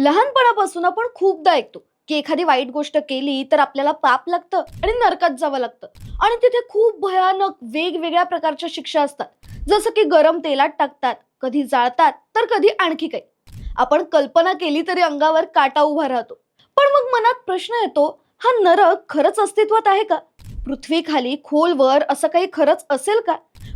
लहानपणापासून आपण खूपदा ऐकतो की एखादी वाईट गोष्ट केली तर आपल्याला पाप लागतं आणि नरकात जावं लागतं. आणि तिथे खूप भयानक वेगवेगळ्या प्रकारच्या शिक्षा असतात. जसं की गरम तेलात टाकतात कधी जाळतात तर कधी आणखी काही. आपण कल्पना केली तरी अंगावर काटा उभा राहतो. पण मग मनात प्रश्न येतो हा नरक खरंच अस्तित्वात आहे का? पृथ्वीखाली खोलवर असं काही खरंच असेल का?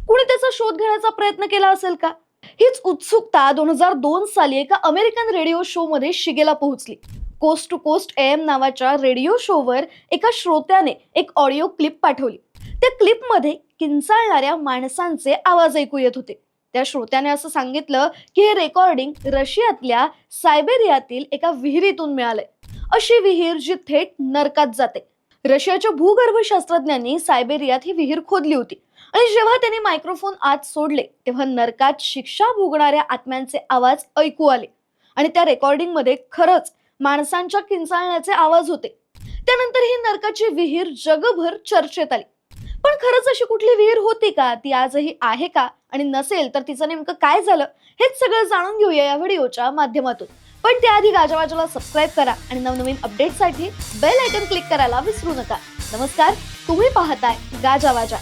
कुणी त्याचा शोध घेण्याचा प्रयत्न केला असेल का? हीच उत्सुकता दोन हजार दोन साली एका अमेरिकन रेडिओ शो मध्ये शिगेला पोहोचली. कोस्ट टू कोस्ट एम नावाच्या रेडिओ शोवर एका श्रोत्याने एक ऑडिओ क्लिप पाठवली. त्या क्लिपमध्ये किंचाळणाऱ्या माणसांचे आवाज ऐकू येत होते. त्या श्रोत्याने असं सांगितलं की हे रेकॉर्डिंग रशियातल्या सायबेरियातील एका विहिरीतून मिळालंय. अशी विहीर जी थेट नरकात जाते. रशियाच्या भूगर्भशास्त्रज्ञांनी सायबेरियात ही विहीर खोदली होती. आणि जेव्हा त्यांनी मायक्रोफोन आत सोडले तेव्हा नरकात शिक्षा भोगणाऱ्या आत्म्यांचे आवाज ऐकू आले. आणि त्या रेकॉर्डिंगमध्ये खरंच माणसांच्या किंचाळण्याचे आवाज होते. त्यानंतर ही नरकाची विहीर जगभर चर्चेत आली. पण खरंच अशी कुठली विहीर होती का? ती आजही आहे का? आणि नसेल तर तिचं नेमकं काय झालं? हेच सगळं जाणून घेऊया या व्हिडिओच्या माध्यमातून. पण त्याआधी गाजावाजाला सबस्क्राईब करा आणि नवनवीन अपडेटसाठी बेल आयकन क्लिक करायला विसरू नका. नमस्कार तुम्ही पाहताय गाजावाजा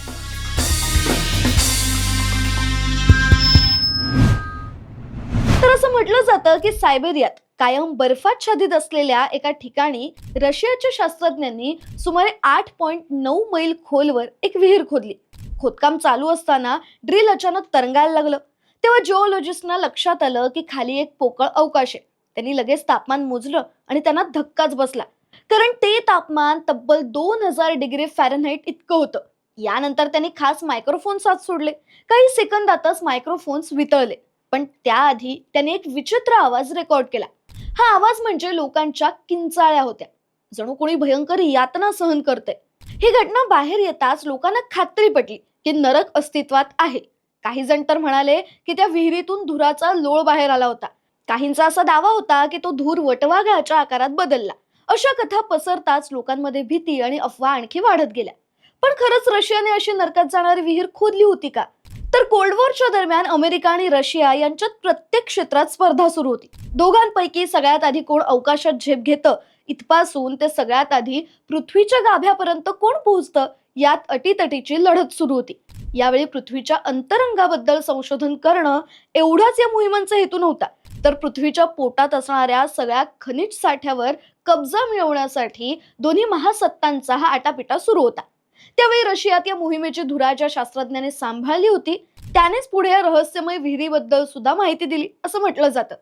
तर असं म्हटलं जातं की सायबेरियात कायम बर्फाच्छादित असलेल्या एका ठिकाणी रशियाच्या शास्त्रज्ञांनी सुमारे आठ पॉइंट नऊ मैल खोलवर एक विहीर खोदली. खोदकाम चालू असताना ड्रिल अचानक तरंगायला लागलं. तेव्हा जिओलॉजिस्टना लक्षात आलं की खाली एक पोकळ अवकाश आहे. त्यांनी लगेच तापमान मोजलं आणि त्यांना धक्काच बसला. कारण ते तापमान तब्बल दोन हजार डिग्री फॅरनहाईट इतकं होतं. यानंतर त्यांनी खास मायक्रोफोन्स आत सोडले. काही सेकंदातच मायक्रोफोन्स वितळले. पण त्याआधी त्याने एक विचित्र आवाज रेकॉर्ड केला. हा आवाज म्हणजे लोकांच्या किंचाळ्या होत्या. जणू कोणी भयंकर यातना सहन करते ही घटना बाहेर येताच लोकांना खात्री पटली की नरक अस्तित्वात आहे. काही जण तर म्हणाले की त्या विहिरीतून धुराचा लोळ बाहेर आला होता. काहींचा असा दावा होता की तो धूर वटवाघळाच्या आकारात बदलला. अशा कथा पसरताच लोकांमध्ये भीती आणि अफवा आणखी वाढत गेल्या. पण खरंच रशियाने अशी नरकात जाणारी विहीर खोदली होती का? तर कोल्ड वॉरच्या दरम्यान अमेरिका आणि रशिया यांच्यात प्रत्येक क्षेत्रात स्पर्धा सुरू होती. दोघांपैकी सगळ्यात आधी कोण अवकाशात झेप घेतं इथपासून ते सगळ्यात आधी पृथ्वीच्या गाभ्यापर्यंत कोण पोहोचतं यात अटीतटीची लढत सुरू होती. यावेळी पृथ्वीच्या अंतरंगाबद्दल संशोधन करणं एवढाच या मोहिमांचा हेतू नव्हता. तर पृथ्वीच्या पोटात असणाऱ्या सगळ्या खनिज साठ्यावर कब्जा मिळवण्यासाठी दोन्ही महासत्तांचा हा आटापिटा सुरू होता. त्यावेळी रशियात या मोहिमेची धुरा ज्या शास्त्रज्ञाने सांभाळली होती त्यानेच पुढे या रहस्यमय विहिरीबद्दल सुद्धा माहिती दिली असं म्हटलं जातं.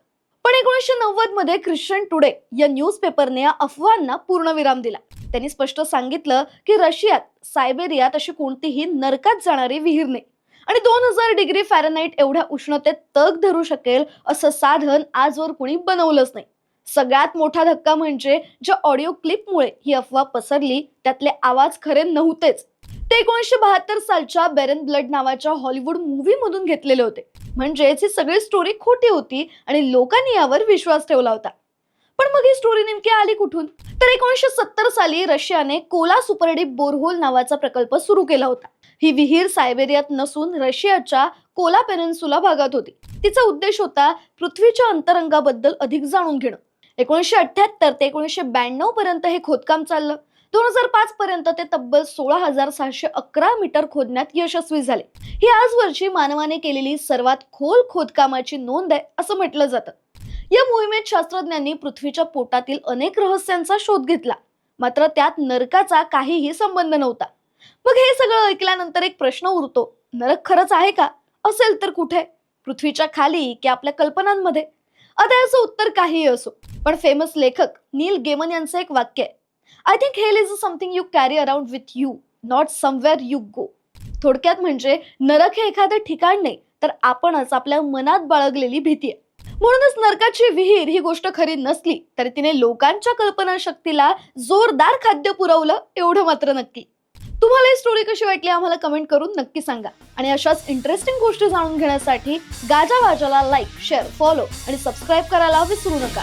पण एकोणीसशे नव्वदमध्ये ख्रिश्चन टुडे या न्यूज पेपरने या अफवांना पूर्णविराम दिला. त्यांनी स्पष्ट सांगितलं की रशियात सायबेरियात अशी कोणतीही नरकात जाणारी विहीर नाही. आणि दोन हजार डिग्री फॅरनाईट एवढ्या उष्णतेत तग धरू शकेल असं साधन आजवर कुणी बनवलंच नाही. सगळ्यात मोठा धक्का म्हणजे ज्या ऑडिओ क्लिपमुळे ही अफवा पसरली त्यातले आवाज खरे नव्हतेच. ते एकोणीसशे बहात्तर सालच्या बेरन ब्लड नावाच्या हॉलिवूड मूव्हीमधून घेतलेले होते. म्हणजेच ही सगळी स्टोरी खोटी होती आणि लोकांनी यावर विश्वास ठेवला होता. पण मग ही स्टोरी नेमकी आली कुठून? तर एकोणीसशे सत्तर साली रशियाने कोला सुपरडीप बोरहोल नावाचा प्रकल्प सुरू केला होता. ही विहीर सायबेरियात नसून रशियाच्या कोला पेनिन्सुला भागात होती. तिचा उद्देश होता पृथ्वीच्या अंतरंगाबद्दल अधिक जाणून घेणं. एकोणीसशे अठ्ठ्याहत्तर ते एकोणीसशे ब्याण्णव पर्यंत हे खोदकाम चाललं. दोन हजार पाच पर्यंत ते तब्बल सोळा हजार सहाशे अकरा मीटर खोदण्यात यशस्वी झाले. ही आजवरची मानवाने केलेली सर्वात खोल खोदकामाची नोंद आहे असं म्हटलं जातं. या मोहिमेत शास्त्रज्ञांनी पृथ्वीच्या पोटातील अनेक रहस्यांचा शोध घेतला. मात्र त्यात नरकाचा काहीही संबंध नव्हता. मग हे सगळं ऐकल्यानंतर एक प्रश्न उरतो नरक खरंच आहे का? असेल तर कुठे? पृथ्वीच्या खाली की आपल्या कल्पनांमध्ये? आता याचं उत्तर काहीही असो. पण फेमस लेखक नील गेमन यांचं एक वाक्य आहे. I think hell is something you carry around with you not somewhere you go थोडक्यात म्हणजे नरक हे एखादं ठिकाण नाही तर आपणच आपल्या मनात बाळगलेली भीती आहे. म्हणूनच नरकाची विहीर ही गोष्ट खरी नसली तरी तिने लोकांच्या कल्पनाशक्तीला जोरदार खाद्य पुरवलं एवढं मात्र नक्की. तुम्हाला ही स्टोरी कशी वाटली आम्हाला कमेंट करून नक्की सांगा. आणि अशाच इंटरेस्टिंग गोष्टी जाणून घेण्यासाठी गाजा वाजाला लाईक शेअर फॉलो आणि सबस्क्राईब करायला विसरू नका.